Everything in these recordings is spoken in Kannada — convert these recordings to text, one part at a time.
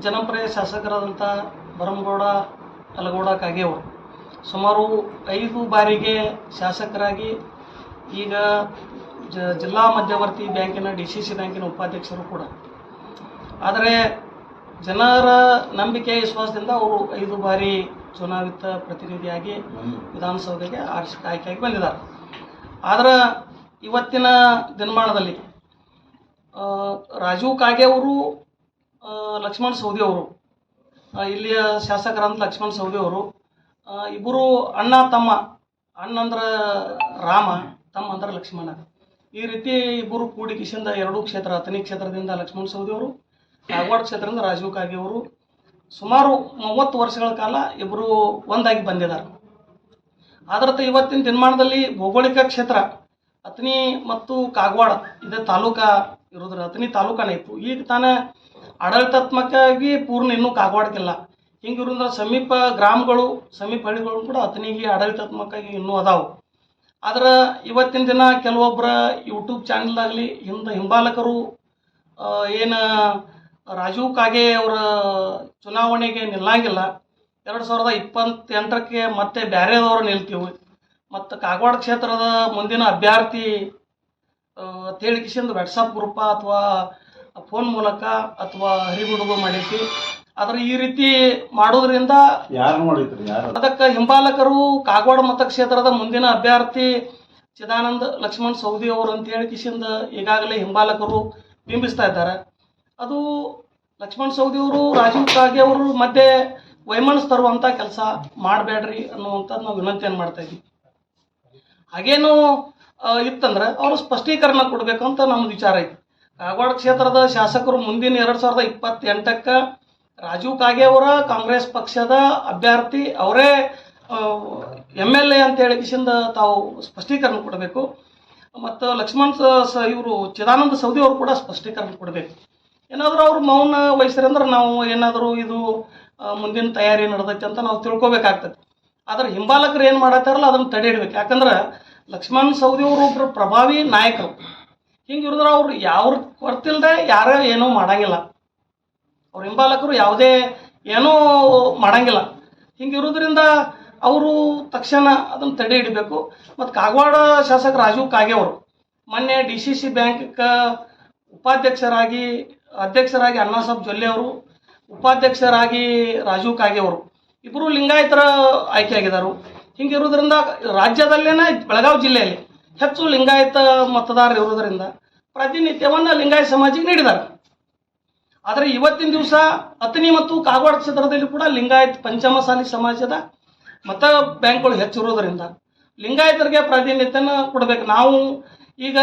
ಜನಪ್ರಿಯ ಶಾಸಕರಾದಂಥ ಬರಮಗೌಡ ಅಲಗೌಡ ಕಾಗೇವರು ಸುಮಾರು ಐದು ಬಾರಿಗೆ ಶಾಸಕರಾಗಿ ಈಗ ಜ, ಜಿಲ್ಲಾ ಮಧ್ಯವರ್ತಿ ಬ್ಯಾಂಕಿನ ಡಿ ಸಿ ಸಿ ಬ್ಯಾಂಕಿನ ಉಪಾಧ್ಯಕ್ಷರು ಕೂಡ. ಆದರೆ ಜನರ ನಂಬಿಕೆ, ವಿಶ್ವಾಸದಿಂದ ಅವರು ಐದು ಬಾರಿ ಚುನಾವಿತ ಪ್ರತಿನಿಧಿಯಾಗಿ ವಿಧಾನಸೌಧಕ್ಕೆ ಆರಿಸಿ, ಆಯ್ಕೆಯಾಗಿ ಬಂದಿದ್ದಾರೆ. ಆದರೆ ಇವತ್ತಿನ ದಿನಮಾನದಲ್ಲಿ ರಾಜೀವ್ ಕಾಗೆ ಅವರು ಲಕ್ಷ್ಮಣ್ ಸವದಿ ಅವರು. ಇಲ್ಲಿಯ ಶಾಸಕರಂತ ಲಕ್ಷ್ಮಣ್ ಸವದಿ ಅವರು. ಇಬ್ಬರು ಅಣ್ಣ, ತಮ್ಮ. ಅಣ್ಣ ಅಂದ್ರೆ ರಾಮ, ತಮ್ಮ ಅಂದ್ರೆ ಲಕ್ಷ್ಮಣ. ಈ ರೀತಿ ಇಬ್ಬರು ಕೂಡಿ ಕಿಶಿಂದ ಎರಡೂ ಕ್ಷೇತ್ರ ಅಥನಿ ಕ್ಷೇತ್ರದಿಂದ ಲಕ್ಷ್ಮಣ್ ಸವದಿ ಅವರು ಧಾರವಾಡ ಕ್ಷೇತ್ರದಿಂದ ರಾಜೀವ್ ಕಾಗಿ ಅವರು. ಸುಮಾರು ಮೂವತ್ತು ವರ್ಷಗಳ ಕಾಲ ಇಬ್ಬರು ಒಂದಾಗಿ ಬಂದಿದ್ದಾರೆ. ಆದ್ರತ ಇವತ್ತಿನ ದಿನಮಾನದಲ್ಲಿ ಭೌಗೋಳಿಕ ಕ್ಷೇತ್ರ ಅಥನಿ ಮತ್ತು ಕಾಗವಾಡ, ಇದೇ ತಾಲೂಕಾ ಇರೋದ್ರ ಅಥನಿ ತಾಲೂಕಾನೇ ಇತ್ತು. ಈಗ ತಾನೇ ಆಡಳಿತಾತ್ಮಕವಾಗಿ ಪೂರ್ಣ ಇನ್ನೂ ಕಾಗವಾಡಕ್ಕಿಲ್ಲ ಹಿಂಗಿರೋದ್ರ ಸಮೀಪ ಗ್ರಾಮಗಳು, ಸಮೀಪ ಹಳ್ಳಿಗಳು ಕೂಡ ಅತನಿಗೆ ಆಡಳಿತಾತ್ಮಕವಾಗಿ ಇನ್ನೂ ಅದಾವು. ಆದ್ರೆ ಇವತ್ತಿನ ದಿನ ಕೆಲವೊಬ್ಬರ ಯೂಟ್ಯೂಬ್ ಚಾನಲ್ದಾಗಲಿ ಹಿಂದೆ ಹಿಂಬಾಲಕರು ಏನು ರಾಜೀವ್ ಕಾಗೆ ಅವರ ಚುನಾವಣೆಗೆ ನಿಲ್ಲಂಗಿಲ್ಲ. ಎರಡು ಸಾವಿರದ ಇಪ್ಪತ್ತೆಂಟಕ್ಕೆ ಮತ್ತೆ ಬೇರೆದವರು ನಿಲ್ತೀವಿ. ಮತ್ತು ಕಾಗವಾಡ ಕ್ಷೇತ್ರದ ಮುಂದಿನ ಅಭ್ಯರ್ಥಿ ಕಿಶಿಂದ ವಾಟ್ಸಪ್ ಗ್ರೂಪ ಅಥವಾ ಫೋನ್ ಮೂಲಕ ಅಥವಾ ಹರಿಬಿಡುಗು ಮಾಡೈತಿ ಆದ್ರೆ ಈ ರೀತಿ ಮಾಡೋದ್ರಿಂದ ಯಾರು ಅದಕ್ಕೆ ಹಿಂಬಾಲಕರು ಕಾಗವಾಡ ಮತಕ್ಷೇತ್ರದ ಮುಂದಿನ ಅಭ್ಯರ್ಥಿ ಚಿದಾನಂದ ಲಕ್ಷ್ಮಣ್ ಸೌದಿ ಅವರು ಅಂತ ಹೇಳಿ ಕಿಶಿಂದ ಈಗಾಗಲೇ ಹಿಂಬಾಲಕರು ಬಿಂಬಿಸ್ತಾ ಇದ್ದಾರೆ. ಅದು ಲಕ್ಷ್ಮಣ್ ಸೌದಿ ಅವರು ರಾಜೀವ್ ಕಾಗೆ ಅವರು ಮತ್ತೆ ವೈಮನಸ್ ತರುವಂತ ಕೆಲಸ ಮಾಡಬೇಡ್ರಿ ಅನ್ನುವಂಥದ್ದು ನಾವು ವಿನಂತಿಯನ್ನು ಮಾಡ್ತಾ ಇದ್ವಿ ಹಾಗೇನು ಇತ್ತಂದ್ರೆ ಅವರು ಸ್ಪಷ್ಟೀಕರಣ ಕೊಡಬೇಕು ಅಂತ ನಮ್ದು ವಿಚಾರ ಐತಿ. ಕಾಗವಾಡ ಕ್ಷೇತ್ರದ ಶಾಸಕರು ಮುಂದಿನ ಎರಡು ಸಾವಿರದ ಇಪ್ಪತ್ತೆಂಟಕ್ಕೆ ರಾಜೀವ್ ಕಾಗೆ ಅವರ, ಕಾಂಗ್ರೆಸ್ ಪಕ್ಷದ ಅಭ್ಯರ್ಥಿ ಅವರೇ ಎಂ ಎಲ್ ಎ ಅಂತ ಹೇಳಿ ಕಿಶಿಂದ ತಾವು ಸ್ಪಷ್ಟೀಕರಣ ಕೊಡಬೇಕು. ಮತ್ತು ಲಕ್ಷ್ಮಣ್ ಸ ಇವರು ಚಿದಾನಂದ ಸೌದಿ ಅವರು ಕೂಡ ಸ್ಪಷ್ಟೀಕರಣ ಕೊಡಬೇಕು. ಏನಾದರೂ ಅವರು ಮೌನ ವಹಿಸ್ರಿ ಅಂದ್ರೆ ನಾವು ಏನಾದರೂ ಇದು ಮುಂದಿನ ತಯಾರಿ ನಡೆದೈತೆ ಅಂತ ನಾವು ತಿಳ್ಕೊಬೇಕಾಗ್ತದೆ. ಆದರೆ ಹಿಂಬಾಲಕರು ಏನು ಮಾಡತ್ತಾರಲ್ಲ ಅದನ್ನು ತಡೆ ಹಿಡ್ಬೇಕು ಯಾಕಂದ್ರೆ ಲಕ್ಷ್ಮಣ್ ಸೌದಿ ಅವರು ಒಬ್ಬರು ಪ್ರಭಾವಿ ನಾಯಕರು. ಹಿಂಗೆ ಇರಿದ್ರೆ ಅವ್ರು ಯಾವ ಕೊರ್ತಿಲ್ದೆ ಯಾರೇ ಏನೂ ಮಾಡಂಗಿಲ್ಲ. ಅವ್ರ ಹಿಂಬಾಲಕರು ಯಾವುದೇ ಏನೂ ಮಾಡಂಗಿಲ್ಲ. ಹಿಂಗೆ ಇರೋದ್ರಿಂದ ಅವರು ತಕ್ಷಣ ಅದನ್ನು ತಡೆ ಇಡಬೇಕು ಮತ್ತು ಕಾಗವಾಡ ಶಾಸಕ ರಾಜೀವ್ ಕಾಗೆ ಅವರು. ಮೊನ್ನೆ ಡಿ ಸಿ ಸಿ ಬ್ಯಾಂಕ್ಗೆ ಉಪಾಧ್ಯಕ್ಷರಾಗಿ, ಅಧ್ಯಕ್ಷರಾಗಿ ಅಣ್ಣಾಸಾಬ್ ಜೊಲ್ಲೆ ಅವರು, ಉಪಾಧ್ಯಕ್ಷರಾಗಿ ರಾಜೀವ್ ಕಾಗೆ ಅವರು. ಇಬ್ಬರು ಲಿಂಗಾಯತರ ಆಯ್ಕೆಯಾಗಿದ್ದಾರೆ ಹಿಂಗಿರೋದ್ರಿಂದ ರಾಜ್ಯದಲ್ಲೇನೆ ಬೆಳಗಾವಿ ಜಿಲ್ಲೆಯಲ್ಲಿ ಹೆಚ್ಚು ಲಿಂಗಾಯತ ಮತದಾರರು ಇರೋದರಿಂದ ಪ್ರಾತಿನಿಧ್ಯವನ್ನು ಲಿಂಗಾಯತ ಸಮಾಜಕ್ಕೆ ನೀಡಿದ್ದಾರೆ. ಆದರೆ ಇವತ್ತಿನ ದಿವಸ ಅತನಿ ಮತ್ತು ಕಾಗವಾಡ ಕ್ಷೇತ್ರದಲ್ಲಿ ಕೂಡ ಲಿಂಗಾಯತ್ ಪಂಚಮಸಾಲಿ ಸಮಾಜದ ಮತ ಬ್ಯಾಂಕ್ಗಳು ಹೆಚ್ಚಿರೋದರಿಂದ ಲಿಂಗಾಯತರಿಗೆ ಪ್ರಾತಿನಿಧ್ಯನ ಕೊಡಬೇಕು. ನಾವು ಈಗ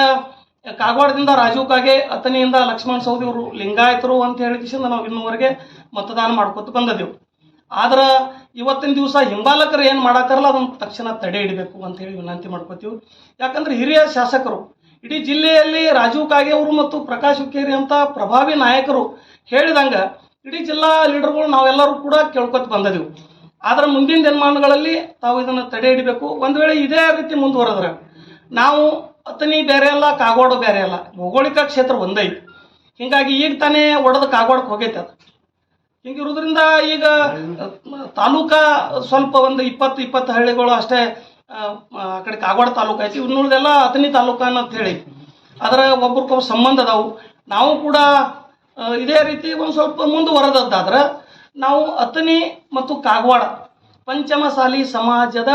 ಕಾಗವಾಡದಿಂದ ರಾಜೀವ್ ಕಾಗೆ ಅತನಿಯಿಂದ ಲಕ್ಷ್ಮಣ್ ಸೌದಿ ಅವರು ಲಿಂಗಾಯತರು ಅಂತ ಹೇಳಿದ ನಾವು ಇನ್ನೂವರೆಗೆ ಮತದಾನ ಮಾಡ್ಕೊತ ಬಂದದೆವು ಆದ್ರೆ ಇವತ್ತಿನ ದಿವಸ ಹಿಂಬಾಲಕರು ಏನು ಮಾಡಾಕಾರಲ್ಲ ಅದನ್ನು ತಕ್ಷಣ ತಡೆ ಇಡಬೇಕು ಅಂತ ಹೇಳಿ ವಿನಂತಿ ಮಾಡ್ಕೋತೀವಿ. ಯಾಕಂದ್ರೆ ಹಿರಿಯ ಶಾಸಕರು, ಇಡೀ ಜಿಲ್ಲೆಯಲ್ಲಿ ರಾಜೀವ್ ಕಾಗೆ ಅವರು ಮತ್ತು ಪ್ರಕಾಶ್ ಹುಕ್ಕೇರಿ ಅಂತ ಪ್ರಭಾವಿ ನಾಯಕರು ಹೇಳಿದಂಗ ಇಡೀ ಜಿಲ್ಲಾ ಲೀಡರ್ಗಳು ನಾವೆಲ್ಲರೂ ಕೂಡ ಕೇಳ್ಕೊತ ಬಂದದೆವು. ಆದ್ರೆ ಮುಂದಿನ ದಿನಮಾನಗಳಲ್ಲಿ ತಾವು ಇದನ್ನು ತಡೆ ಹಿಡಬೇಕು ಒಂದು ವೇಳೆ ಇದೇ ರೀತಿ ಮುಂದುವರೆದ್ರೆ ನಾವು ಅತನಿ ಬೇರೆ ಅಲ್ಲ, ಕಾಗೋಡು ಬೇರೆ ಅಲ್ಲ, ಭೌಗೋಳಿಕ ಕ್ಷೇತ್ರ ಒಂದೈತಿ ಹಿಂಗಾಗಿ ಈಗ ತಾನೇ ಒಡೆದ ಕಾಗೋಡಕ್ಕೆ ಹೋಗೈತೆ ಅದು. ಹಿಂಗಿರೋದ್ರಿಂದ ಈಗ ತಾಲೂಕಾ ಸ್ವಲ್ಪ ಒಂದು ಇಪ್ಪತ್ತು ಇಪ್ಪತ್ತು ಹಳ್ಳಿಗಳು ಅಷ್ಟೇ, ಆ ಕಡೆ ಕಾಗವಾಡ ತಾಲೂಕು ಐತಿ. ಇನ್ನುಳಿದೆಲ್ಲ ಅಥಣಿ ತಾಲೂಕ ಅಂತ ಹೇಳಿ. ಅದರ ಒಬ್ರಿಗೊಬ್ಬರು ಸಂಬಂಧ ಅದಾವು. ನಾವು ಕೂಡ ಇದೇ ರೀತಿ ಒಂದು ಸ್ವಲ್ಪ ಮುಂದುವರೆದದ್ದಾದ್ರೆ ನಾವು ಅಥಣಿ ಮತ್ತು ಕಾಗವಾಡ ಪಂಚಮಸಾಲಿ ಸಮಾಜದ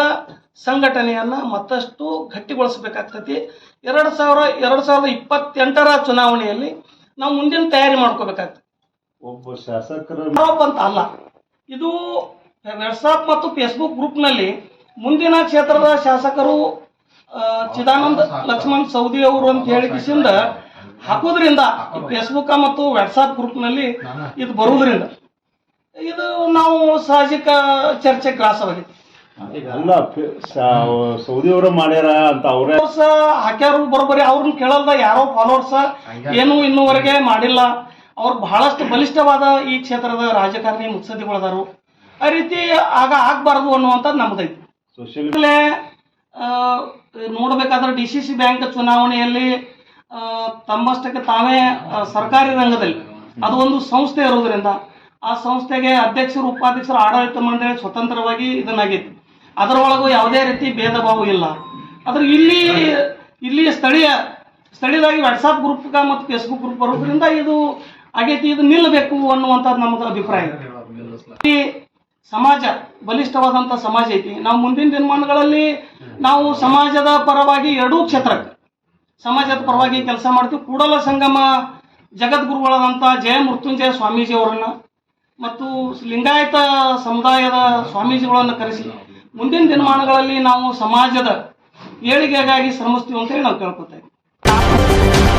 ಸಂಘಟನೆಯನ್ನು ಮತ್ತಷ್ಟು ಗಟ್ಟಿಗೊಳಿಸಬೇಕಾಗ್ತೈತಿ. ಎರಡು ಸಾವಿರ, ಎರಡು ಸಾವಿರದ ಇಪ್ಪತ್ತೆಂಟರ ಚುನಾವಣೆಯಲ್ಲಿ ನಾವು ಮುಂದಿನ ತಯಾರಿ ಮಾಡ್ಕೋಬೇಕಾಗ್ತದೆ ಒಬ್ಬ ಶಾಸಕರ ಅಂತ ಅಲ್ಲ. ಇದು ವಾಟ್ಸಾಪ್ ಮತ್ತು ಫೇಸ್ಬುಕ್ ಗ್ರೂಪ್ನಲ್ಲಿ ಮುಂದಿನ ಕ್ಷೇತ್ರದ ಶಾಸಕರು ಚಿದಾನಂದ ಲಕ್ಷ್ಮಣ್ ಸೌದಿ ಅವರು ಅಂತ ಹೇಳಿ ಕಿಸಿಂದ ಹಾಕೋದ್ರಿಂದ ಫೇಸ್ಬುಕ್ ಮತ್ತು ವಾಟ್ಸಾಪ್ ಗ್ರೂಪ್ನಲ್ಲಿ ಇದು ಬರುವುದರಿಂದ ಇದು ನಾವು ಸಾಹಸಿಕ ಚರ್ಚೆ ಗ್ರಾಸವಾಗಿದೆ. ಅಲ್ಲ ಫೆ- ಸೌದಿ ಅವರು ಮಾಡ್ಯಾರ ಅಂತ ಅವ್ರೇ ಹಾಕ್ಯಾರು ಬರೋಬ್ಬರಿ ಅವ್ರನ್ನ ಕೇಳಲ್ದ ಯಾರೋ ಫಾಲೋವರ್ಸ್ ಏನು ಇನ್ನೂವರೆಗೆ ಮಾಡಿಲ್ಲ. ಅವ್ರು ಬಹಳಷ್ಟು ಬಲಿಷ್ಠವಾದ ಈ ಕ್ಷೇತ್ರದ ರಾಜಕಾರಣಿ ಮುತ್ಸದ್ದಿಗಳದಾರು ಆ ರೀತಿ ಆಗ ಆಗ್ಬಾರ್ದು ಅನ್ನುವಂಥದ್ದು ನಮ್ದೈತಿ ಈಗಲೇ ನೋಡ್ಬೇಕಾದ್ರೆ ಡಿ ಸಿ ಸಿ ಬ್ಯಾಂಕ್ ಚುನಾವಣೆಯಲ್ಲಿ ತಮ್ಮಷ್ಟಕ್ಕೆ ತಾವೇ ಸರ್ಕಾರಿ ರಂಗದಲ್ಲಿ ಅದು ಒಂದು ಸಂಸ್ಥೆ ಇರೋದ್ರಿಂದ ಆ ಸಂಸ್ಥೆಗೆ ಅಧ್ಯಕ್ಷರು ಉಪಾಧ್ಯಕ್ಷರು ಆಡಳಿತ ಮಂಡಳಿ ಸ್ವತಂತ್ರವಾಗಿ ಇದನ್ನಾಗೈತಿ. ಅದರೊಳಗೂ ಯಾವುದೇ ರೀತಿ ಭೇದ ಭಾವ ಇಲ್ಲ. ಆದ್ರೆ ಇಲ್ಲಿ ಇಲ್ಲಿ ಸ್ಥಳೀಯ ಸ್ಥಳೀಯವಾಗಿ ವಾಟ್ಸಾಪ್ ಗ್ರೂಪ್ ಮತ್ತು ಫೇಸ್ಬುಕ್ ಗ್ರೂಪ್ ಬರೋದ್ರಿಂದ ಇದು ಆಗೈತಿ, ಇದು ನಿಲ್ಲಬೇಕು ಅನ್ನುವಂಥದ್ದು ನಮ್ಮದು ಅಭಿಪ್ರಾಯ ಈ ಸಮಾಜ, ಬಲಿಷ್ಠವಾದಂಥ ಸಮಾಜ ಐತಿ. ನಾವು ಮುಂದಿನ ದಿನಮಾನಗಳಲ್ಲಿ ನಾವು ಸಮಾಜದ ಪರವಾಗಿ ಎರಡೂ ಕ್ಷೇತ್ರಕ್ಕೆ, ಸಮಾಜದ ಪರವಾಗಿ ಕೆಲಸ ಮಾಡ್ತೀವಿ. ಕೂಡಲ ಸಂಗಮ ಜಗದ್ಗುರುಗಳಾದಂಥ ಜಯ ಮೃತ್ಯುಂಜಯ ಸ್ವಾಮೀಜಿ ಅವರನ್ನ ಮತ್ತು ಲಿಂಗಾಯತ ಸಮುದಾಯದ ಸ್ವಾಮೀಜಿಗಳನ್ನು ಕರೆಸಿ ಮುಂದಿನ ದಿನಮಾನಗಳಲ್ಲಿ ನಾವು ಸಮಾಜದ ಏಳಿಗೆಗಾಗಿ ಶ್ರಮಿಸ್ತೀವಿ ಅಂತೇಳಿ ನಾವು ಕೇಳ್ಕೊತಾ ಇದ್ದೀವಿ.